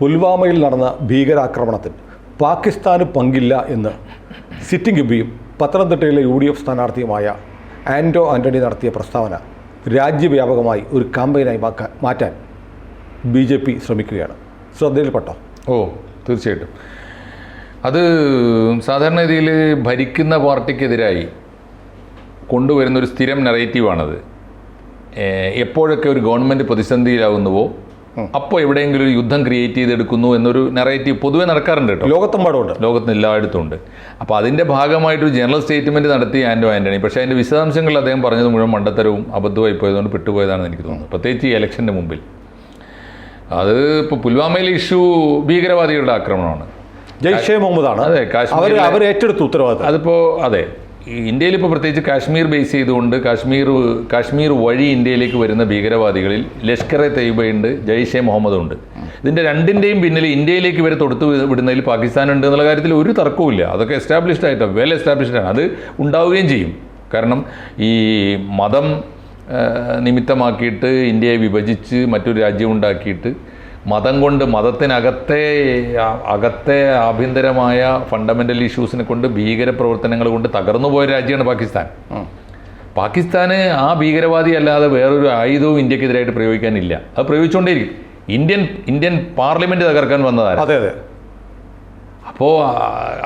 പുൽവാമയിൽ നടന്ന ഭീകരാക്രമണത്തിൽ പാകിസ്ഥാന് പങ്കില്ല എന്ന് സിറ്റിംഗ് എംപിയും പത്തനംതിട്ടയിലെ യു ഡി എഫ് സ്ഥാനാർത്ഥിയുമായ ആന്റോ ആന്റണി നടത്തിയ പ്രസ്താവന രാജ്യവ്യാപകമായി ഒരു കാമ്പയിനായി മാറ്റാൻ ബി ജെ പി ശ്രമിക്കുകയാണ്. ശ്രദ്ധയിൽപ്പെട്ടോ? ഓ തീർച്ചയായിട്ടും. അത് സാധാരണ രീതിയിൽ ഭരിക്കുന്ന പാർട്ടിക്കെതിരായി കൊണ്ടുവരുന്ന ഒരു സ്ഥിരം നെറേറ്റീവാണത് എപ്പോഴൊക്കെ ഒരു ഗവൺമെന്റ് പ്രതിസന്ധിയിലാകുന്നുവോ അപ്പോൾ എവിടെയെങ്കിലും ഒരു യുദ്ധം ക്രിയേറ്റ് ചെയ്തെടുക്കുന്നു എന്നൊരു നെറേറ്റീവ് പൊതുവെ നടക്കാറുണ്ട് കേട്ടോ. പാടുണ്ട്. ലോകത്തിന് എല്ലായിടത്തും ഉണ്ട് അപ്പോൾ അതിന്റെ ഭാഗമായിട്ടൊരു ജനറൽ സ്റ്റേറ്റ്മെന്റ് നടത്തി ആൻഡോ ആന്റണി പക്ഷേ അതിന്റെ വിശദാംശങ്ങൾ അദ്ദേഹം പറഞ്ഞത് മുഴുവൻ മണ്ടത്തരവും അബദ്ധമായി പോയതുകൊണ്ട് പെട്ടുപോയതാണെന്ന് എനിക്ക് തോന്നുന്നു. പ്രത്യേകിച്ച് ഈ ഇലക്ഷന്റെ മുമ്പിൽ. അത് ഇപ്പോൾ പുൽവാമയിലെ ഇഷ്യൂ ഭീകരവാദികളുടെ ആക്രമണമാണ്. ജയ്ഷെ മുഹമ്മദാണ്. അതെ, കാശ്മീർ അവർ ഏറ്റെടുത്തു ഉത്തരവാദിത്തം. അതിപ്പോൾ അതെ. ഇന്ത്യയിൽ ഇപ്പോൾ പ്രത്യേകിച്ച് കാശ്മീർ ബേസ് ചെയ്തുകൊണ്ട് കാശ്മീർ കാശ്മീർ വഴി ഇന്ത്യയിലേക്ക് വരുന്ന ഭീകരവാദികളിൽ ലഷ്കർ എ തയ്യബയുണ്ട് ജയ്ഷെ മുഹമ്മദ് ഉണ്ട്. ഇതിന്റെ രണ്ടിന്റെയും പിന്നിൽ ഇന്ത്യയിലേക്ക് വരെ തൊടുത്തു വിടുന്നതിൽ പാകിസ്ഥാൻ ഉണ്ട് എന്നുള്ള കാര്യത്തിൽ ഒരു തർക്കവുമില്ല അതൊക്കെ എസ്റ്റാബ്ലിഷ്ഡ് ആയിട്ട് വെൽ എസ്റ്റാബ്ലിഷ്ഡ് ആണ്. അത് ഉണ്ടാവുകയും ചെയ്യും. കാരണം ഈ മതം നിമിത്തമാക്കിയിട്ട് ഇന്ത്യയെ വിഭജിച്ച് മറ്റൊരു രാജ്യം ഉണ്ടാക്കിയിട്ട് മതം കൊണ്ട് മതത്തിനകത്തെ അകത്തെ ആഭ്യന്തരമായ ഫണ്ടമെന്റൽ ഇഷ്യൂസിനെ കൊണ്ട് ഭീകര പ്രവർത്തനങ്ങൾ കൊണ്ട് തകർന്നു പോയ രാജ്യമാണ് പാകിസ്ഥാൻ. പാകിസ്ഥാന് ആ ഭീകരവാദി അല്ലാതെ വേറൊരു ആയുധവും ഇന്ത്യക്കെതിരായിട്ട് പ്രയോഗിക്കാനില്ല. അത് പ്രയോഗിച്ചുകൊണ്ടേയിരിക്കും. ഇന്ത്യൻ ഇന്ത്യൻ പാർലമെന്റ് തകർക്കാൻ വന്നതാണ് അതെ അതെ. അപ്പോൾ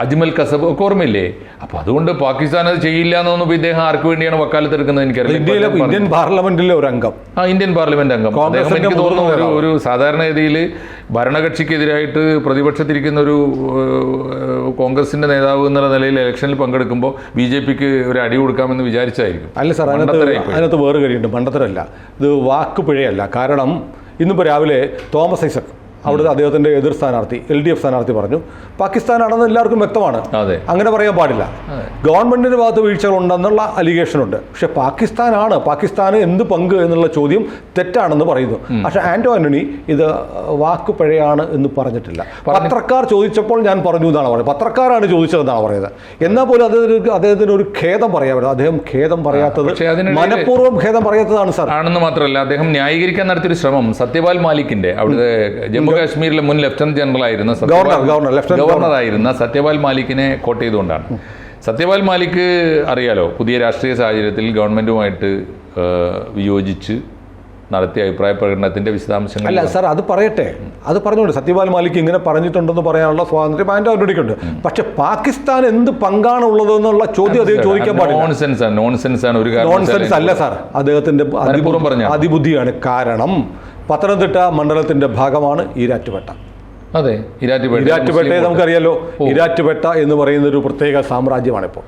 അജ്മൽ കസബ് ഒക്കെ ഓർമ്മയില്ലേ? അപ്പോൾ അതുകൊണ്ട് പാകിസ്ഥാൻ അത് ചെയ്യില്ല എന്നൊന്നും തോന്നുമ്പോൾ ഇദ്ദേഹം ആർക്ക് വേണ്ടിയാണ് വക്കാലത്ത് എടുക്കുന്നത് എനിക്കറിയില്ല പറഞ്ഞു. ഇന്ത്യൻ പാർലമെന്റിലെ ഒരു അംഗം. ആ ഇന്ത്യൻ പാർലമെന്റ് അംഗം. അദ്ദേഹം എനിക്ക് തോന്നുന്നു ഒരു സാധാരണ ഒരു സാധാരണഗതിയിൽ ഭരണകക്ഷിക്കെതിരായിട്ട് പ്രതിപക്ഷത്തിരിക്കുന്ന ഒരു കോൺഗ്രസിന്റെ നേതാവ് എന്നുള്ള നിലയിൽ ഇലക്ഷനിൽ പങ്കെടുക്കുമ്പോൾ ബി ജെ പിക്ക് ഒരു അടി കൊടുക്കാമെന്ന് വിചാരിച്ചായിരിക്കും. അല്ല സാർ അതിനകത്ത് അതിനകത്ത് വേറെ കാര്യമുണ്ട്. പണ്ടത്തരല്ല ഇത് വാക്ക് പിഴയല്ല. കാരണം ഇന്നിപ്പോൾ രാവിലെ തോമസ് ഐസക് അവിടുത്തെ അദ്ദേഹത്തിന്റെ എതിർ സ്ഥാനാർത്ഥി എൽ ഡി എഫ് സ്ഥാനാർത്ഥി പറഞ്ഞു. പാകിസ്ഥാനാണെന്ന് എല്ലാവർക്കും വ്യക്തമാണ്. അങ്ങനെ പറയാൻ പാടില്ല. ഗവൺമെന്റിന്റെ ഭാഗത്ത് വീഴ്ചകൾ ഉണ്ടെന്നുള്ള അലിഗേഷൻ ഉണ്ട് പക്ഷെ പാകിസ്ഥാനാണ്. പാകിസ്ഥാന് എന്ത് പങ്ക് എന്നുള്ള ചോദ്യം തെറ്റാണെന്ന് പറയുന്നു. പക്ഷെ ആന്റോ ആന്റണി ഇത് വാക്ക് പിഴയാണ് എന്ന് പറഞ്ഞിട്ടില്ല. പത്രക്കാർ ചോദിച്ചപ്പോൾ ഞാൻ പറഞ്ഞു എന്നാണ് പറയുന്നത് പത്രക്കാരാണ് ചോദിച്ചതെന്നാണ് പറയുന്നത്. എന്നാൽ പോലും അദ്ദേഹത്തിന് അദ്ദേഹത്തിന് ഒരു ഖേദം പറയാൻ പറ്റും അദ്ദേഹം ഖേദം പറയാത്തത് മനഃപൂർവം ഖേദം പറയാത്തതാണ് സാർ. ആണെന്ന് മാത്രമല്ല അദ്ദേഹം ന്യായീകരിക്കാൻ നടത്തിയൊരു ശ്രമം സത്യപാൽ മാലിക്കിന്റെ അവിടുത്തെ ജമ്മു കാശ്മീരിലെ മുൻ ലഫ്റ്റനന്റ് ജനറൽ ആയിരുന്ന ഗവർണർ, ആയിരുന്ന സത്യപാൽ മാലിക്കിനെ കോട്ട് ചെയ്തുകൊണ്ടാണ്. സത്യപാൽ മാലിക് അറിയാലോ പുതിയ രാഷ്ട്രീയ സാഹചര്യത്തിൽ ഗവൺമെന്റുമായിട്ട് വിയോജിച്ച് നടത്തിയ അഭിപ്രായ പ്രകടനത്തിന്റെ വിശദാംശങ്ങൾ അല്ല സാർ അത് പറയട്ടെ. അത് പറഞ്ഞോണ്ട് സത്യപാൽ മാലിക് ഇങ്ങനെ പറഞ്ഞിട്ടുണ്ടെന്ന് പറയാനുള്ള സ്വാതന്ത്ര്യം ആൻഡ് ആന്റണിക്കുണ്ട് പക്ഷെ പാകിസ്ഥാൻ എന്ത് പങ്കാണ് ഉള്ളത് എന്നുള്ള ചോദ്യം അദ്ദേഹം ചോദിക്കാൻ പാടില്ല. നോൺസെൻസ് ആണ് നോൺസെൻസ് ആണ് ഒരു നോൺസെൻസ് അല്ല സാർ. അദ്ദേഹത്തിന്റെ അതിപൂർവം പറഞ്ഞ? അതിബുദ്ധിയാണ് കാരണം പത്തനംതിട്ട മണ്ഡലത്തിന്റെ ഭാഗമാണ് ഈരാറ്റുപേട്ട. അതെ ഇരാറ്റുപേട്ട ഈരാറ്റുപേട്ടയെ നമുക്കറിയാലോ ഈരാറ്റുപേട്ട എന്ന് പറയുന്ന ഒരു പ്രത്യേക സാമ്രാജ്യമാണ് ഇപ്പോൾ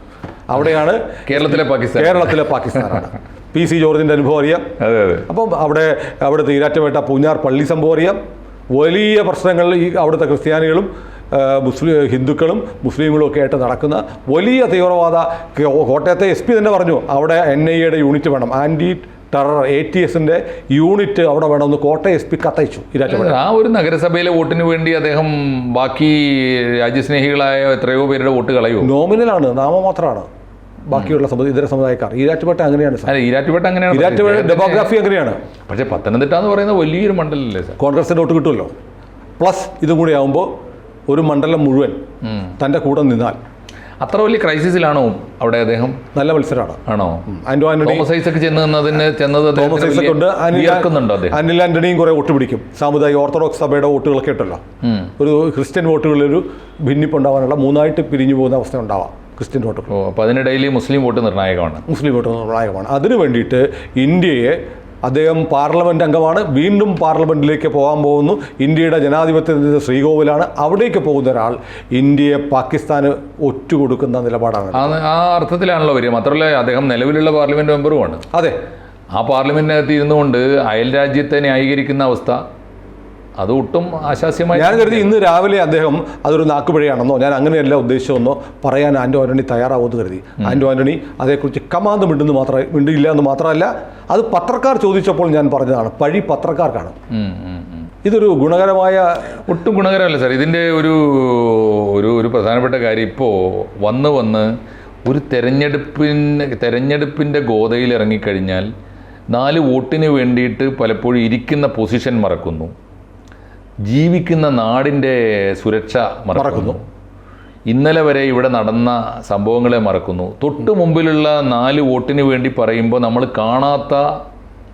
അവിടെയാണ് കേരളത്തിലെ പാകിസ്ഥാൻ. കേരളത്തിലെ പാകിസ്ഥാനാണ്. പി സി ജോർജിന്റെ അനുഭവം അറിയാം. അതെ അതെ. അപ്പം അവിടെ അവിടുത്തെ ഈരാറ്റുപേട്ട പൂഞ്ഞാർ പള്ളി സംഭവം അറിയാം. വലിയ പ്രശ്നങ്ങൾ ഈ അവിടുത്തെ ക്രിസ്ത്യാനികളും മുസ്ലിം ഹിന്ദുക്കളും മുസ്ലിങ്ങളും ഒക്കെ ആയിട്ട് നടക്കുന്ന വലിയ തീവ്രവാദ കോട്ടയത്തെ എസ് പി തന്നെ പറഞ്ഞു അവിടെ എൻ ഐ എയുടെ യൂണിറ്റ് വേണം. ആന്റി ടെറർ എ ടി എസിന്റെ യൂണിറ്റ് അവിടെ വേണമെന്ന് കോട്ട എസ് പി കത്തയച്ചു ആ ഒരു നഗരസഭയിലെ വോട്ടിന് വേണ്ടി അദ്ദേഹം ബാക്കി രാജ്യസ്നേഹികളായ എത്രയോ പേരുടെ വോട്ട് കളയുമോ നോമിനലാണ് നാമമാത്രമാണ് ബാക്കിയുള്ള ഇതര സമുദായക്കാർ. ഈരാറ്റുപേട്ട അങ്ങനെയാണ് സാർ. അല്ല ഈരാറ്റുപേട്ട അങ്ങനെയാണ് ഈരാറ്റുപേട്ട ഡെമോഗ്രാഫി അങ്ങനെയാണ്. പക്ഷേ പത്തനംതിട്ട എന്ന് പറയുന്ന വലിയൊരു മണ്ഡലമല്ലേ സാർ? കോൺഗ്രസിന്റെ വോട്ട് കിട്ടുമല്ലോ. പ്ലസ് ഇതും കൂടി ആകുമ്പോൾ ഒരു മണ്ഡലം മുഴുവൻ തന്റെ കൂടെ നിന്നാൽ അത്ര വലിയ ക്രൈസിസിലാണോ അവിടെ അദ്ദേഹം? നല്ല മത്സരമാണ് ആണോ? ആന്റണി തോമസ് ഐസക്ക് ചെന്ന് നിന്നതിന് ചെന്നത് തോമസ് അദ്ദേഹത്തിന് ഉണ്ട്. വലിയ അനിൽ ആന്റണിയും കുറെ വോട്ട് പിടിക്കും. സാമുദായിക ഓർത്തഡോക്സ് സഭയുടെ വോട്ടുകളൊക്കെ ഉണ്ടല്ലോ ഒരു ക്രിസ്ത്യൻ വോട്ടുകളിലൊരു ഭിന്നിപ്പുണ്ടാവാനുള്ള മൂന്നായിട്ട് പിരിഞ്ഞു പോകുന്ന അവസ്ഥ ഉണ്ടാവാം ക്രിസ്ത്യൻ വോട്ടുകൾ. അപ്പോൾ അതിനിടയിൽ മുസ്ലിം വോട്ട് നിർണായകമാണ്. മുസ്ലിം വോട്ട് നിർണായകമാണ്. അതിനു വേണ്ടിയിട്ട് ഇന്ത്യയെ അദ്ദേഹം പാർലമെന്റ് അംഗമാണ്. വീണ്ടും പാർലമെന്റിലേക്ക് പോകാൻ പോകുന്നു. ഇന്ത്യയുടെ ജനാധിപത്യത്തിന്റെ ശ്രീകോവിലാണ് അവിടേക്ക് പോകുന്ന ഒരാൾ ഇന്ത്യയെ പാകിസ്ഥാന് ഒറ്റുകൊടുക്കുന്ന നിലപാടാണ്. ആ ആ അർത്ഥത്തിലാണല്ലോ വരിക. മാത്രമല്ല അദ്ദേഹം നിലവിലുള്ള പാർലമെന്റ് മെമ്പറുമാണ്. അതെ. ആ പാർലമെന്റിനകത്ത് ഇരുന്നുകൊണ്ട് അയൽ രാജ്യത്തെ ന്യായീകരിക്കുന്ന അവസ്ഥ അത് ഒട്ടും ആശാസ്യമായി ഞാൻ കരുതി ഇന്ന് രാവിലെ അദ്ദേഹം അതൊരു നാക്കുപിഴയാണെന്നോ ഞാൻ അങ്ങനെയല്ല ഉദ്ദേശമെന്നോ പറയാൻ ആൻഡോ ആന്റണി തയ്യാറാവുമെന്ന് കരുതി. ആൻഡോ ആന്റണി അതേക്കുറിച്ച് കമാന്ത് മിണ്ടെന്ന് മാത്രമേ മിണ്ടില്ല എന്ന് മാത്രമല്ല അത് പത്രക്കാർ ചോദിച്ചപ്പോൾ ഞാൻ പറഞ്ഞതാണ് പഴി പത്രക്കാർക്കാണ്. ഇതൊരു ഗുണകരമായ ഒട്ടും ഗുണകരമല്ല സാർ ഇതിന്റെ ഒരു ഒരു ഒരു പ്രധാനപ്പെട്ട കാര്യം ഇപ്പോൾ വന്ന് വന്ന് ഒരു തെരഞ്ഞെടുപ്പിന് തെരഞ്ഞെടുപ്പിന്റെ ഗോതയിൽ ഇറങ്ങിക്കഴിഞ്ഞാൽ നാല് വോട്ടിന് വേണ്ടിയിട്ട് പലപ്പോഴും ഇരിക്കുന്ന പൊസിഷൻ മറക്കുന്നു. ജീവിക്കുന്ന നാടിന്റെ സുരക്ഷ മറക്കുന്നു. ഇന്നലെ വരെ ഇവിടെ നടന്ന സംഭവങ്ങളെ മറക്കുന്നു. തൊട്ട് മുമ്പിലുള്ള നാല് വോട്ടിന് വേണ്ടി പറയുമ്പോൾ നമ്മൾ കാണാത്ത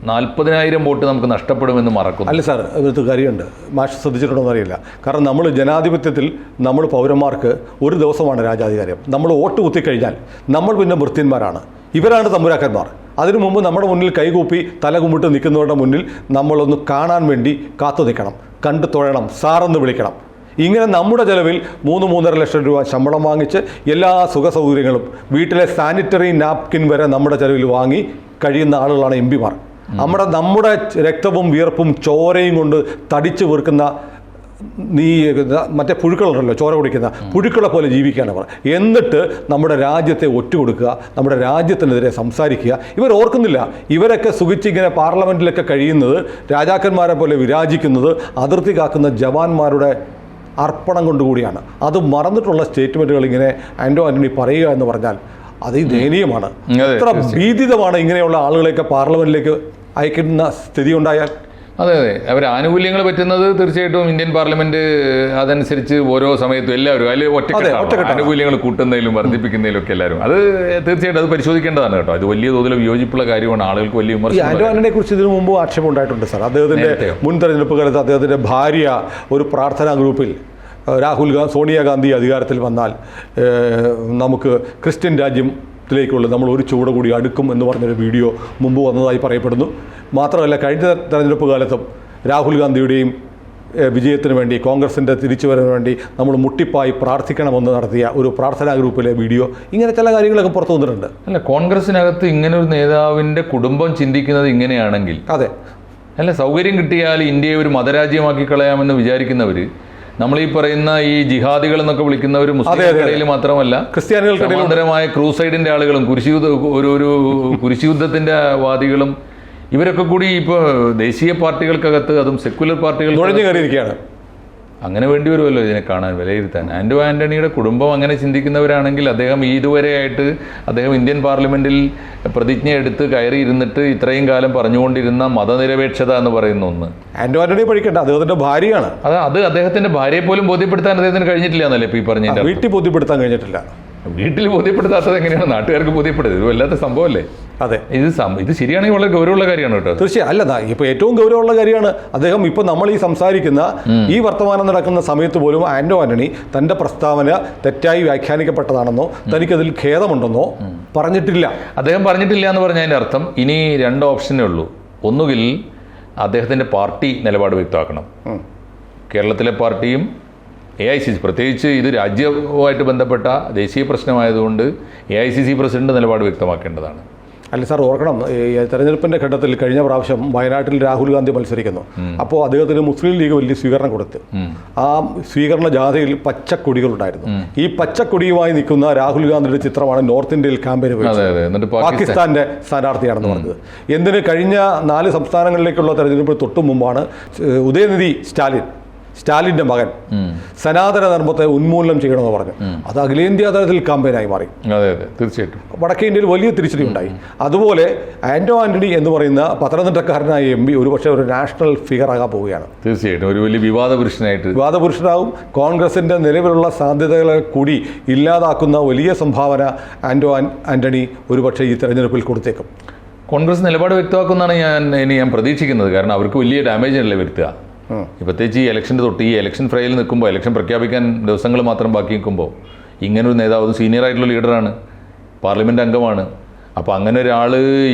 നാൽപ്പതിനായിരം വോട്ട് നമുക്ക് നഷ്ടപ്പെടുമെന്ന് മറക്കുന്നു. അല്ല സാർ ഒരു കാര്യമുണ്ട്. മാഷ് ശ്രദ്ധിച്ചിട്ടുണ്ടോ എന്നറിയില്ല. കാരണം നമ്മൾ ജനാധിപത്യത്തിൽ നമ്മൾ പൗരന്മാർക്ക് ഒരു ദിവസമാണ് രാജാധികാരം. നമ്മൾ വോട്ട് കുത്തിക്കഴിഞ്ഞാൽ നമ്മൾ പിന്നെ ഭൃത്യന്മാരാണ് ഇവരാണ് തമ്പുരാക്കന്മാർ. അതിനു മുമ്പ് നമ്മുടെ മുന്നിൽ കൈകൂപ്പി തല കുമ്പിട്ട് നിൽക്കുന്നവരുടെ മുന്നിൽ നമ്മളൊന്ന് കാണാൻ വേണ്ടി കാത്തു നിൽക്കണം. കണ്ടു തൊഴണം. സാറെന്ന് വിളിക്കണം. ഇങ്ങനെ നമ്മുടെ ചെലവിൽ മൂന്ന് മൂന്നര ലക്ഷം രൂപ ശമ്പളം വാങ്ങിച്ച് എല്ലാ സുഖ സൗകര്യങ്ങളും വീട്ടിലെ സാനിറ്ററി നാപ്കിൻ വരെ നമ്മുടെ ചെലവിൽ വാങ്ങി കഴിയുന്ന ആളുകളാണ് എം പിമാർ. നമ്മുടെ നമ്മുടെ രക്തവും വിയർപ്പും ചോരയും കൊണ്ട് തടിച്ചു വീർക്കുന്ന നീ മറ്റേ പുഴുക്കളുണ്ടല്ലോ ചോര കുടിക്കുന്ന പുഴുക്കളെ പോലെ ജീവിക്കുകയാണ് അവർ. എന്നിട്ട് നമ്മുടെ രാജ്യത്തെ ഒറ്റ ഒറ്റുകൊടുക്കുക നമ്മുടെ രാജ്യത്തിനെതിരെ സംസാരിക്കുക. ഇവർ ഓർക്കുന്നില്ല ഇവരൊക്കെ സുഖിച്ചിങ്ങനെ പാർലമെന്റിലൊക്കെ കഴിയുന്നത് രാജാക്കന്മാരെ പോലെ വിരാജിക്കുന്നത് അതിർത്തി കാക്കുന്ന ജവാന്മാരുടെ അർപ്പണം കൊണ്ടുകൂടിയാണ് അത് മറന്നിട്ടുള്ള സ്റ്റേറ്റ്മെന്റുകൾ ഇങ്ങനെ ആൻഡോ ആന്റണി പറയുക എന്ന് പറഞ്ഞാൽ അത് ദയനീയമാണ്. എത്ര ഭീതിതമാണ് ഇങ്ങനെയുള്ള ആളുകളെയൊക്കെ പാർലമെന്റിലേക്ക് അയക്കുന്ന സ്ഥിതി ഉണ്ടായാൽ. അതെ അതെ. അവർ ആനുകൂല്യങ്ങൾ പറ്റുന്നത് തീർച്ചയായിട്ടും ഇന്ത്യൻ പാർലമെന്റ് അതനുസരിച്ച് ഓരോ സമയത്തും എല്ലാവരും അതിൽ ഒറ്റ. ആനുകൂല്യങ്ങൾ കൂട്ടുന്നതിലും വർദ്ധിപ്പിക്കുന്നതിലും ഒക്കെ എല്ലാവരും. അത് തീർച്ചയായിട്ടും അത് പരിശോധിക്കേണ്ടതാണ് കേട്ടോ. അത് വലിയ തോതിൽ വിയോജിപ്പുള്ള കാര്യമാണ്. ആളുകൾക്ക് വലിയ വിമർശനം കുറിച്ച് ഇതിനു മുമ്പ് ആക്ഷേപം ഉണ്ടായിട്ടുണ്ട് സാർ. അദ്ദേഹത്തിന്റെ? മുൻ തെരഞ്ഞെടുപ്പ് കാലത്ത് അദ്ദേഹത്തിന്റെ ഭാര്യ ഒരു പ്രാർത്ഥനാ ഗ്രൂപ്പിൽ രാഹുൽ ഗാന്ധി സോണിയാഗാന്ധി അധികാരത്തിൽ വന്നാൽ നമുക്ക് ക്രിസ്ത്യൻ രാജ്യത്തിലേക്കുള്ള നമ്മൾ ഒരു ചുവട് കൂടി അടുക്കും എന്ന് പറഞ്ഞൊരു വീഡിയോ മുമ്പ് വന്നതായി പറയപ്പെടുന്നു. മാത്രമല്ല കഴിഞ്ഞ തെരഞ്ഞെടുപ്പ് കാലത്തും രാഹുൽ ഗാന്ധിയുടെയും വിജയത്തിന് വേണ്ടി കോൺഗ്രസിന്റെ തിരിച്ചുവരവിന് വേണ്ടി നമ്മൾ മുട്ടിപ്പായി പ്രാർത്ഥിക്കണമെന്ന് നടത്തിയ ഒരു പ്രാർത്ഥനാ ഗ്രൂപ്പിലെ വീഡിയോ ഇങ്ങനെ ചില കാര്യങ്ങളൊക്കെ പുറത്തു വന്നിട്ടുണ്ട്. അല്ല കോൺഗ്രസിനകത്ത് ഇങ്ങനെ ഒരു നേതാവിന്റെ കുടുംബം ചിന്തിക്കുന്നത് ഇങ്ങനെയാണെങ്കിൽ അതെ. അല്ല സൗകര്യം കിട്ടിയാൽ ഇന്ത്യയെ ഒരു മതരാജ്യമാക്കി കളയാമെന്ന് വിചാരിക്കുന്നവര് നമ്മൾ ഈ പറയുന്ന ഈ ജിഹാദികൾ എന്നൊക്കെ വിളിക്കുന്ന ഒരു മുസ്ലിം മുസ്ലിംകടയിൽ മാത്രമല്ല ക്രിസ്ത്യാനികൾക്കിടയിൽ സമാന്തരമായ ക്രൂസൈഡിന്റെ ആളുകളും കുരിശുയുദ്ധ ഒരു ഒരു കുരിശുയുദ്ധത്തിന്റെ വാദികളും ഇവരൊക്കെ കൂടി ഇപ്പോൾ ദേശീയ പാർട്ടികൾക്കകത്ത് അതും സെക്യുലർ പാർട്ടികൾ നുഴഞ്ഞു കയറിയിരിക്കുകയാണ്. അങ്ങനെ വേണ്ടി വരുമല്ലോ ഇതിനെ കാണാൻ വിലയിരുത്താൻ. ആൻഡോ ആന്റണിയുടെ കുടുംബം അങ്ങനെ ചിന്തിക്കുന്നവരാണെങ്കിൽ അദ്ദേഹം ഇതുവരെയായിട്ട് അദ്ദേഹം ഇന്ത്യൻ പാർലമെന്റിൽ പ്രതിജ്ഞ എടുത്ത് കയറി ഇരുന്നിട്ട് ഇത്രയും കാലം പറഞ്ഞുകൊണ്ടിരുന്ന മതനിരപേക്ഷത എന്ന് പറയുന്ന ഒന്ന്. ആന്റോ ആന്റണി പഠിക്കണ്ട അദ്ദേഹത്തിന്റെ ഭാര്യയാണ്. അത് അത് അദ്ദേഹത്തിന്റെ ഭാര്യയെ പോലും ബോധ്യപ്പെടുത്താൻ അദ്ദേഹത്തിന് കഴിഞ്ഞിട്ടില്ല എന്നല്ലേ ഇപ്പൊ ഈ പറഞ്ഞ വീട്ടിൽ ബോധ്യപ്പെടുത്താൻ കഴിഞ്ഞിട്ടില്ല? വീട്ടിൽ ബോധ്യപ്പെടുത്താത്തത് എങ്ങനെയാണ്? നാട്ടുകാർക്ക് ബോധ്യപ്പെടുന്നത് ഇത് വല്ലാത്ത സംഭവമല്ലേ? അതെ. ഇത് ഇത് ശരിയാണെങ്കിൽ വളരെ ഗൗരവമുള്ള കാര്യമാണ് കേട്ടോ. തീർച്ചയായും. അല്ല ഇപ്പൊ ഏറ്റവും ഗൗരവമുള്ള കാര്യമാണ് അദ്ദേഹം ഇപ്പൊ നമ്മൾ ഈ സംസാരിക്കുന്ന ഈ വർത്തമാനം നടക്കുന്ന സമയത്ത് പോലും ആന്റോ ആന്റണി തന്റെ പ്രസ്താവന തെറ്റായി വ്യാഖ്യാനിക്കപ്പെട്ടതാണെന്നോ തനിക്കതിൽ ഖേദമുണ്ടെന്നോ പറഞ്ഞിട്ടില്ല. അദ്ദേഹം പറഞ്ഞിട്ടില്ല എന്ന് പറഞ്ഞതിന്റെ അർത്ഥം ഇനി രണ്ട് ഓപ്ഷനേ ഉള്ളൂ. ഒന്നുകിൽ അദ്ദേഹത്തിന്റെ പാർട്ടി നിലപാട് വ്യക്തമാക്കണം. കേരളത്തിലെ പാർട്ടിയും എ ഐ സി സി പ്രത്യേകിച്ച് ഇത് രാജ്യവുമായിട്ട് ബന്ധപ്പെട്ട ദേശീയ പ്രശ്നമായതുകൊണ്ട് A I C C president നിലപാട് വ്യക്തമാക്കേണ്ടതാണ്. അല്ല സാർ ഓർക്കണം തെരഞ്ഞെടുപ്പിന്റെ ഘട്ടത്തിൽ കഴിഞ്ഞ പ്രാവശ്യം വയനാട്ടിൽ രാഹുൽ ഗാന്ധി മത്സരിക്കുന്നു. അപ്പോൾ അദ്ദേഹത്തിന് മുസ്ലിം ലീഗ് വലിയ സ്വീകരണം കൊടുത്ത്. ആ സ്വീകരണ ജാഥയിൽ പച്ചക്കൊടികളുണ്ടായിരുന്നു. ഈ പച്ചക്കൊടിയുമായി നിൽക്കുന്ന രാഹുൽ ഗാന്ധിയുടെ ചിത്രമാണ് നോർത്ത് ഇന്ത്യയിൽ ക്യാമ്പയിന് പോയത് പാകിസ്ഥാന്റെ സ്ഥാനാർത്ഥിയാണെന്ന് പറഞ്ഞത്. എന്തിന് കഴിഞ്ഞ നാല് സംസ്ഥാനങ്ങളിലേക്കുള്ള തെരഞ്ഞെടുപ്പ് തൊട്ടു മുമ്പാണ് ഉദയനിധി സ്റ്റാലിൻ സ്റ്റാലിന്റെ മകൻ സനാതന ധർമ്മത്തെ ഉന്മൂലനം ചെയ്യണമെന്ന് പറഞ്ഞു. അത് അഖിലേന്ത്യാ തലത്തിൽ കാമ്പയിനായി മാറി. അതെ അതെ തീർച്ചയായിട്ടും. വടക്കേ ഇന്ത്യയിൽ വലിയ തിരിച്ചടി ഉണ്ടായി. അതുപോലെ ആന്റോ ആന്റണി എന്ന് പറയുന്ന പത്തനംതിട്ടക്കാരനായ എം പി ഒരുപക്ഷെ ഒരു നാഷണൽ ഫിഗർ ആകാൻ പോവുകയാണ്. തീർച്ചയായിട്ടും ഒരു വലിയ വിവാദ പുരുഷനായിട്ട് വിവാദപുരുഷനാകും കോൺഗ്രസിന്റെ നിലവിലുള്ള സാധ്യതകളെ കൂടി ഇല്ലാതാക്കുന്ന വലിയ സംഭാവന ആന്റോ ആന്റണി ഒരുപക്ഷെ ഈ തെരഞ്ഞെടുപ്പിൽ കൊടുത്തേക്കും. കോൺഗ്രസ് നിലപാട് വ്യക്തമാക്കുമെന്നാണ് ഞാൻ ഇനി ഞാൻ പ്രതീക്ഷിക്കുന്നത്. കാരണം അവർക്ക് വലിയ ഡാമേജ് അല്ലേ വരുത്തുക? പ്രത്യേകിച്ച് ഈ ഇലക്ഷന്റെ തൊട്ട് ഈ ഇലക്ഷൻ ഫ്രൈയിൽ നിൽക്കുമ്പോൾ ഇലക്ഷൻ പ്രഖ്യാപിക്കാൻ ദിവസങ്ങൾ മാത്രം ബാക്കി നിൽക്കുമ്പോൾ ഇങ്ങനൊരു നേതാവ് അത് സീനിയർ ആയിട്ടുള്ള ലീഡറാണ് പാർലമെന്റ് അംഗമാണ്. അപ്പോൾ അങ്ങനെ ഒരാൾ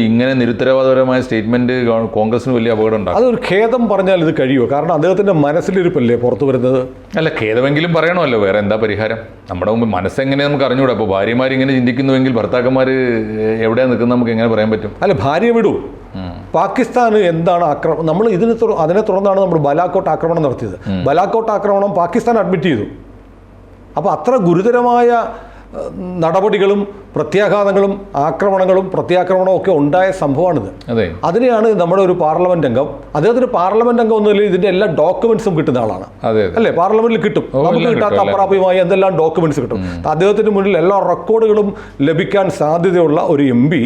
ഇങ്ങനെ നിരുത്തരവാദപരമായ സ്റ്റേറ്റ്മെന്റ് കോൺഗ്രസിന് വലിയ അപകടം ഉണ്ടാകും അതൊരു ഖേദം പറഞ്ഞാൽ ഇത് കഴിയുമോ? കാരണം അദ്ദേഹത്തിന്റെ മനസ്സിലിരിപ്പല്ലേ പുറത്തു വരുന്നത്? അല്ല ഖേദമെങ്കിലും പറയണമല്ലോ. വേറെ എന്താ പരിഹാരം? നമ്മുടെ മുമ്പ് മനസ്സെങ്ങനെ നമുക്ക് അറിഞ്ഞുകൂടാ? അപ്പോൾ ഭാര്യമാർ ഇങ്ങനെ ചിന്തിക്കുന്നുവെങ്കിൽ ഭർത്താക്കന്മാർ എവിടെയാണ് നിൽക്കുന്നത് നമുക്ക് എങ്ങനെ പറയാൻ പറ്റും? അല്ല ഭാര്യ വിടൂ. പാകിസ്ഥാന് എന്താണ് ആക്രമണം നമ്മൾ ഇതിനെ അതിനെ തുടർന്നാണ് നമ്മൾ ബലാക്കോട്ട് ആക്രമണം നടത്തിയത്. ബലാക്കോട്ട് ആക്രമണം പാകിസ്ഥാൻ അഡ്മിറ്റ് ചെയ്തു. അപ്പോൾ അത്ര ഗുരുതരമായ നടപടികളും പ്രത്യാഘാതങ്ങളും ആക്രമണങ്ങളും പ്രത്യാക്രമണവും ഒക്കെ ഉണ്ടായ സംഭവമാണിത്. അതെ. അതിനെയാണ് നമ്മുടെ ഒരു പാർലമെന്റ് അംഗം അദ്ദേഹത്തിന് പാർലമെന്റ് അംഗം ഒന്നുമില്ല ഇതിന്റെ എല്ലാ ഡോക്യുമെന്റ്സും കിട്ടുന്ന ആളാണ്. അല്ലേ? പാർലമെന്റിൽ കിട്ടും. നമുക്ക് കിട്ടാത്ത അപ്രാപ്യമായി എന്തെല്ലാം ഡോക്യുമെന്റ്സ് കിട്ടും. അദ്ദേഹത്തിന് മുന്നിൽ എല്ലാ റെക്കോർഡുകളും ലഭിക്കാൻ സാധ്യതയുള്ള ഒരു എം പി.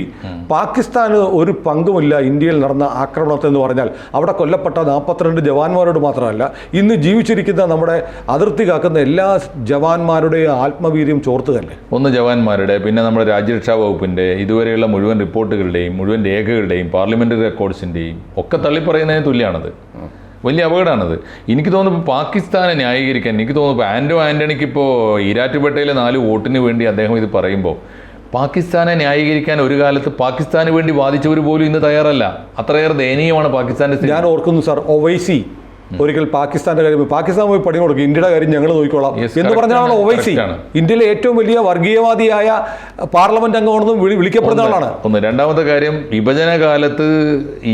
പാകിസ്ഥാന് ഒരു പങ്കുമില്ല ഇന്ത്യയിൽ നടന്ന ആക്രമണത്തിൽ എന്ന് പറഞ്ഞാൽ. അവിടെ കൊല്ലപ്പെട്ട നാൽപ്പത്തിരണ്ട് ജവാന്മാരോട് മാത്രമല്ല ഇന്ന് ജീവിച്ചിരിക്കുന്ന നമ്മുടെ അതിർത്തി കാക്കുന്ന എല്ലാ ജവാന്മാരുടെയും ആത്മവീര്യം ചോർത്ത് തന്നെ ഒന്ന് ജവാന്മാരുടെ പിന്നെ നമ്മുടെ രാജ്യരക്ഷാ വകുപ്പിന്റെ ഇതുവരെയുള്ള മുഴുവൻ റിപ്പോർട്ടുകളുടെയും മുഴുവൻ രേഖകളുടെയും പാർലമെന്ററി റെക്കോർഡ്സിന്റെയും ഒക്കെ തള്ളിപ്പറയുന്നതിന് തുല്യമാണത് വലിയ അപകടമാണത്. എനിക്ക് തോന്നുന്നു ഇപ്പോൾ പാകിസ്ഥാനെ ന്യായീകരിക്കാൻ എനിക്ക് തോന്നുന്നു ഇപ്പോൾ ആൻഡോ ആന്റണിക്ക് ഇപ്പോൾ ഈരാറ്റുപേട്ടയിലെ നാല് വോട്ടിന് വേണ്ടി അദ്ദേഹം ഇത് പറയുമ്പോൾ പാകിസ്ഥാനെ ന്യായീകരിക്കാൻ ഒരു കാലത്ത് പാകിസ്ഥാന് വേണ്ടി വാദിച്ചവർ പോലും ഇന്ന് തയ്യാറല്ല. അത്രയേറെ ദയനീയമാണ് പാകിസ്ഥാന്റെ ഞാൻ ഓർക്കുന്നു സാർ ഒവൈസി ഒരിക്കൽ പാകിസ്ഥാന്റെ കാര്യം പാകിസ്ഥാൻ പോയി പണി കൊടുക്കും ഇന്ത്യയുടെ കാര്യം ഞങ്ങൾ നോക്കിക്കോളാം എന്ന് പറഞ്ഞാണ് ഒവൈസി. ഇന്ത്യയിലെ ഏറ്റവും വലിയ വർഗീയവാദിയായ പാർലമെന്റ് അംഗമാണെന്നും വിളിക്കപ്പെടുന്ന ആളാണ്. ഒന്ന് രണ്ടാമത്തെ കാര്യം വിഭജന കാലത്ത്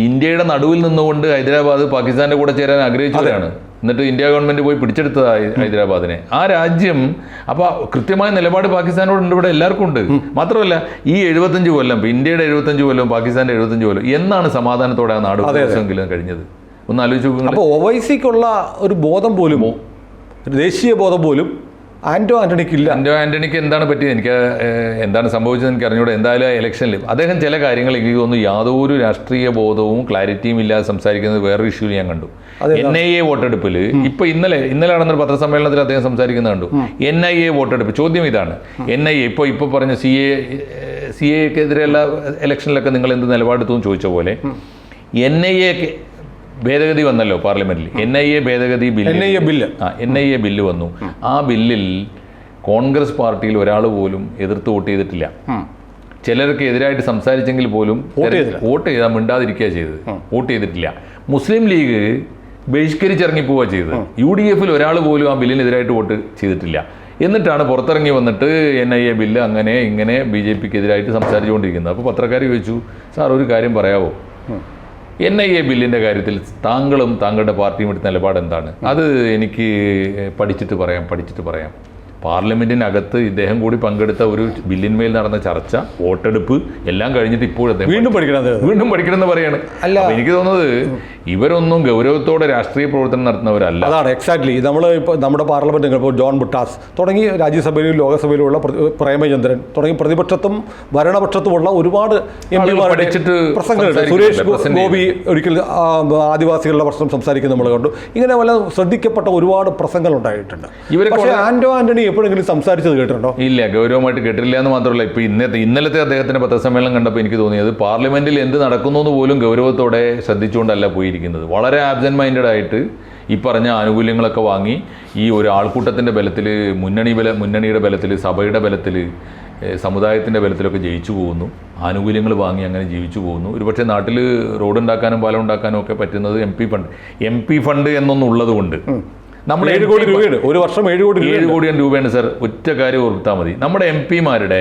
ഇന്ത്യയുടെ നടുവിൽ നിന്നുകൊണ്ട് ഹൈദരാബാദ് പാകിസ്ഥാന്റെ കൂടെ ചേരാൻ ആഗ്രഹിച്ചവരാണ്. എന്നിട്ട് ഇന്ത്യ ഗവൺമെന്റ് പോയി പിടിച്ചെടുത്തതായി ഹൈദരാബാദിനെ. ആ രാജ്യം അപ്പൊ കൃത്യമായ നിലപാട് പാകിസ്ഥാനോടുണ്ട് ഇവിടെ എല്ലാവർക്കും ഉണ്ട് മാത്രമല്ല ഈ എഴുപത്തഞ്ച് കൊല്ലം ഇന്ത്യയുടെ എഴുപത്തഞ്ച് കൊല്ലം പാകിസ്ഥാന്റെ എഴുപത്തഞ്ച് കൊല്ലം എന്നാണ് സമാധാനത്തോടെ ആ നാട് കഴിഞ്ഞത്? ഒന്ന് ആലോചിച്ച് അപ്പോൾ ഒവൈസിക്കുള്ള ഒരു ബോധം പോലും ദേശീയ ബോധം പോലും ആന്റോ ആന്റണിക്കില്ല. ആന്റോ ആന്റണിക്ക് എന്താണ് പറ്റിയത്? എനിക്ക് എന്താണ് സംഭവിച്ചത് എനിക്ക് അറിഞ്ഞൂടെ. എന്തായാലും ആ ഇലക്ഷനിൽ അദ്ദേഹം ചില കാര്യങ്ങൾ എനിക്ക് തോന്നുന്നു യാതൊരു രാഷ്ട്രീയ ബോധവും ക്ലാരിറ്റിയും ഇല്ലാതെ സംസാരിക്കുന്നത് വേറെ ഇഷ്യൂ ഞാൻ കണ്ടു. എൻ ഐ എ വോട്ടെടുപ്പിൽ ഇപ്പൊ ഇന്നലെ ഇന്നലെ നടന്നൊരു പത്രസമ്മേളനത്തിൽ അദ്ദേഹം സംസാരിക്കുന്നത് കണ്ടു. എൻ ഐ എ വോട്ടെടുപ്പ്. ചോദ്യം ഇതാണ്. എൻ ഐ എ ഇപ്പോൾ ഇപ്പോൾ പറഞ്ഞ സി എ സി എക്കെതിരെയുള്ള ഇലക്ഷനിലൊക്കെ നിങ്ങൾ എന്ത് നിലപാടെടുത്തു ചോദിച്ച പോലെ എൻ ഐ എ ഭേദഗതി വന്നല്ലോ പാർലമെന്റിൽ. എൻ ഐ എ ഭേദഗതി bill N I A bill. ആ എൻ ഐ എ ബില്ല് വന്നു. ആ. ബില്ലിൽ കോൺഗ്രസ് പാർട്ടിയിൽ ഒരാൾ പോലും എതിർത്ത് വോട്ട് ചെയ്തിട്ടില്ല. ചിലർക്ക് എതിരായിട്ട് സംസാരിച്ചെങ്കിൽ പോലും വോട്ട് ചെയ്താൽ മിണ്ടാതിരിക്കുക ചെയ്തത്. വോട്ട് ചെയ്തിട്ടില്ല. മുസ്ലിം ലീഗ് ബഹിഷ്കരിച്ചിറങ്ങിപ്പോവുക ചെയ്തത്. യു ഡി എഫിൽ ഒരാൾ പോലും ആ ബില്ലിനെതിരായിട്ട് വോട്ട് ചെയ്തിട്ടില്ല. എന്നിട്ടാണ് പുറത്തിറങ്ങി വന്നിട്ട് എൻ ഐ എ ബില്ല് അങ്ങനെ ഇങ്ങനെ ബി ജെ പിക്ക് എതിരായിട്ട് സംസാരിച്ചുകൊണ്ടിരിക്കുന്നത്. അപ്പോൾ പത്രക്കാർ ചോദിച്ചു സാർ ഒരു കാര്യം പറയാവോ? എൻ ഐ എ ബില്ലിന്റെ കാര്യത്തിൽ താങ്കളും താങ്കളുടെ പാർട്ടിയും എടുത്ത നിലപാട് എന്താണ് അത് എനിക്ക് പഠിച്ചിട്ട് പറയാം പഠിച്ചിട്ട് പറയാം. പാർലമെന്റിനകത്ത് ഇദ്ദേഹം കൂടി പങ്കെടുത്ത ഒരു ബില്ലിന്മേൽ നടന്ന ചർച്ച വോട്ടെടുപ്പ് എല്ലാം കഴിഞ്ഞിട്ട് ഇപ്പോഴത്തെ വീണ്ടും പഠിക്കണം വീണ്ടും പഠിക്കണം എന്ന് പറയാണ്. അല്ല. എനിക്ക് തോന്നുന്നത് ഇവരൊന്നും ഗൗരവത്തോടെ രാഷ്ട്രീയ പ്രവർത്തനം നടത്തുന്നവരല്ല. അതാണ് എക്സാക്ട്ലി നമ്മൾ ഇപ്പോൾ നമ്മുടെ പാർലമെന്റ് ഇപ്പോൾ ജോൺ ബുട്ടാസ് തുടങ്ങി രാജ്യസഭയിലും ലോകസഭയിലും ഉള്ള പ്രേമചന്ദ്രൻ തുടങ്ങി പ്രതിപക്ഷത്തും ഭരണപക്ഷത്തുമുള്ള ഒരുപാട് എം പിമാരുടെ പഠിച്ചിട്ട് പ്രസംഗങ്ങളുണ്ട് സുരേഷ് ഗോപി ഒരിക്കൽ ആ, ആദിവാസികളുടെ പ്രശ്നം സംസാരിക്കുന്നത് നമ്മൾ കണ്ടു. ഇങ്ങനെ വല്ല ശ്രദ്ധിക്കപ്പെട്ട ഒരുപാട് പ്രസംഗങ്ങൾ ഉണ്ടായിട്ടുണ്ട്. വളരെ- ആന്റോ ആന്റണി എപ്പോഴെങ്കിലും സംസാരിച്ചത് കേട്ടിട്ടുണ്ടോ? ഇല്ല ഗൗരവമായിട്ട് കേട്ടില്ല എന്ന് മാത്രമല്ല ഇപ്പൊ ഇന്നത്തെ ഇന്നലത്തെ അദ്ദേഹത്തിന്റെ പത്രസമ്മേളനം കണ്ടപ്പോൾ എനിക്ക് തോന്നിയത് പാർലമെന്റിൽ എന്ത് നടക്കുന്നു എന്ന് പോലും ഗൗരവത്തോടെ ശ്രദ്ധിച്ചുകൊണ്ടല്ല പോയിരിക്കുന്നത്. വളരെ ആബ്സെന്റ് മൈൻഡഡ് ആയിട്ട് ഈ പറഞ്ഞ ആനുകൂല്യങ്ങളൊക്കെ വാങ്ങി ഈ ഒരു ആൾക്കൂട്ടത്തിന്റെ ബലത്തിൽ മുന്നണി ബല മുന്നണിയുടെ ബലത്തിൽ സഭയുടെ ബലത്തിൽ സമുദായത്തിന്റെ ബലത്തിലൊക്കെ ജയിച്ചു പോകുന്നു. ആനുകൂല്യങ്ങൾ വാങ്ങി അങ്ങനെ ജീവിച്ചു പോകുന്നു. ഒരുപക്ഷെ നാട്ടിൽ റോഡ് ഉണ്ടാക്കാനും പാലം ഉണ്ടാക്കാനും ഒക്കെ പറ്റുന്നത് M P fund M P fund എന്നൊന്നുള്ളത് കൊണ്ട് നമ്മൾ ഏഴ് കോടി രൂപയുണ്ട്. ഒരു വർഷം ഏഴ് കോടി ഏഴ് കോടി കോടിയും രൂപയാണ് സർ. ഒറ്റ കാര്യം ഓർത്താൽ മതി. നമ്മുടെ എം പിമാരുടെ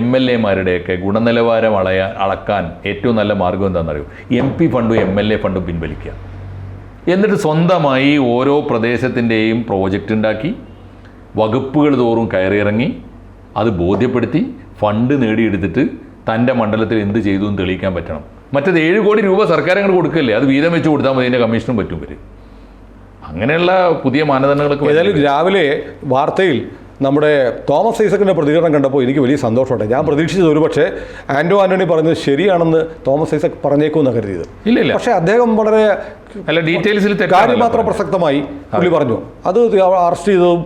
എം എൽ എമാരുടെയൊക്കെ ഗുണനിലവാരം അളയാ അളക്കാൻ ഏറ്റവും നല്ല മാർഗം എന്താണെന്നറിയോ? എം പി ഫണ്ടും എം എൽ എ ഫണ്ടും പിൻവലിക്കുക. എന്നിട്ട് സ്വന്തമായി ഓരോ പ്രദേശത്തിന്റെയും പ്രോജക്റ്റ് ഉണ്ടാക്കി വകുപ്പുകൾ തോറും കയറിയിറങ്ങി അത് ബോധ്യപ്പെടുത്തി ഫണ്ട് നേടിയെടുത്തിട്ട് തന്റെ മണ്ഡലത്തിൽ എന്ത് ചെയ്തു എന്ന് തെളിയിക്കാൻ പറ്റണം. മറ്റേത് ഏഴ് കോടി രൂപ സർക്കാർ അങ്ങോട്ട് കൊടുക്കല്ലേ? അത് വീതം വെച്ച് കൊടുത്താൽ മതി. അതിന്റെ കമ്മീഷനും പറ്റും ഇവർ അങ്ങനെയുള്ള പുതിയ മാനദണ്ഡങ്ങളൊക്കെ ഏതായാലും രാവിലെ വാർത്തയിൽ നമ്മുടെ തോമസ് ഐസക്കിന്റെ പ്രതികരണം കണ്ടപ്പോൾ എനിക്ക് വലിയ സന്തോഷമുണ്ട്. ഞാൻ പ്രതീക്ഷിച്ചത് ഒരുപക്ഷെ ആൻഡോ ആന്റണി പറഞ്ഞത് ശരിയാണെന്ന് തോമസ് ഐസക് പറഞ്ഞേക്കുമെന്ന് കരുതിയത്. ഇല്ല ഇല്ല. പക്ഷേ അദ്ദേഹം വളരെ അല്ല ഡീറ്റെയിൽസിൽ കാര്യമാത്ര പ്രസക്തമായി പുള്ളി പറഞ്ഞു. അത് അറസ്റ്റ് ചെയ്തതും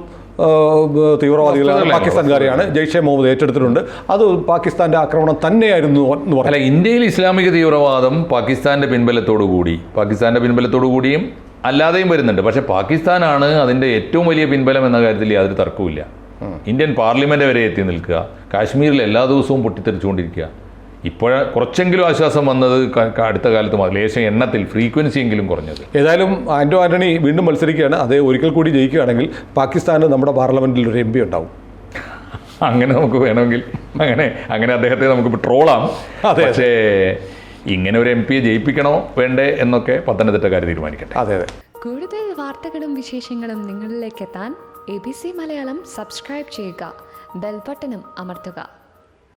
തീവ്രവാദികളാണ് പാകിസ്ഥാൻകാരെയാണ്. ജയ്ഷെ മുഹമ്മദ് ഏറ്റെടുത്തിട്ടുണ്ട്. അത് പാകിസ്ഥാന്റെ ആക്രമണം തന്നെയായിരുന്നു എന്ന് പറഞ്ഞു. അല്ല ഇന്ത്യയിൽ ഇസ്ലാമിക തീവ്രവാദം പാകിസ്ഥാന്റെ പിൻബലത്തോടു കൂടി പാകിസ്ഥാന്റെ പിൻബലത്തോടു കൂടിയും അല്ലാതെയും വരുന്നുണ്ട്. പക്ഷെ പാകിസ്ഥാനാണ് അതിന്റെ ഏറ്റവും വലിയ പിൻബലം എന്ന കാര്യത്തിൽ യാതൊരു തർക്കവുമില്ല. ഇന്ത്യൻ പാർലമെന്റ് വരെ എത്തി നിൽക്കുക. കാശ്മീരിൽ എല്ലാ ദിവസവും പൊട്ടിത്തെറിച്ചുകൊണ്ടിരിക്കുക. ഇപ്പോഴ കുറച്ചെങ്കിലും ആശ്വാസം വന്നത് അടുത്ത കാലത്ത് ലേശം എണ്ണത്തിൽ ഫ്രീക്വൻസി എങ്കിലും കുറഞ്ഞത്. ഏതായാലും ആന്റോ ആന്റണി വീണ്ടും മത്സരിക്കുകയാണ്. അതേ ഒരിക്കൽ കൂടി ജയിക്കുകയാണെങ്കിൽ പാകിസ്ഥാന് നമ്മുടെ പാർലമെന്റിൽ ഒരു എം പി ഉണ്ടാവും. അങ്ങനെ നമുക്ക് വേണമെങ്കിൽ അങ്ങനെ അങ്ങനെ അദ്ദേഹത്തെ നമുക്ക് ട്രോളാം അതെ. പക്ഷേ ഇങ്ങനെ ഒരു എം പിയെ ജയിപ്പിക്കണോ വേണ്ടേ എന്നൊക്കെ പത്തനംതിട്ടക്കാർ തീരുമാനിക്കട്ടെ. അതെ അതെ. കൂടുതൽ വാർത്തകളും വിശേഷങ്ങളും നിങ്ങളിലേക്ക് എത്താൻ A B C Malayalam subscribe ചെയ്യുക. ബെൽബട്ടനും അമർത്തുക.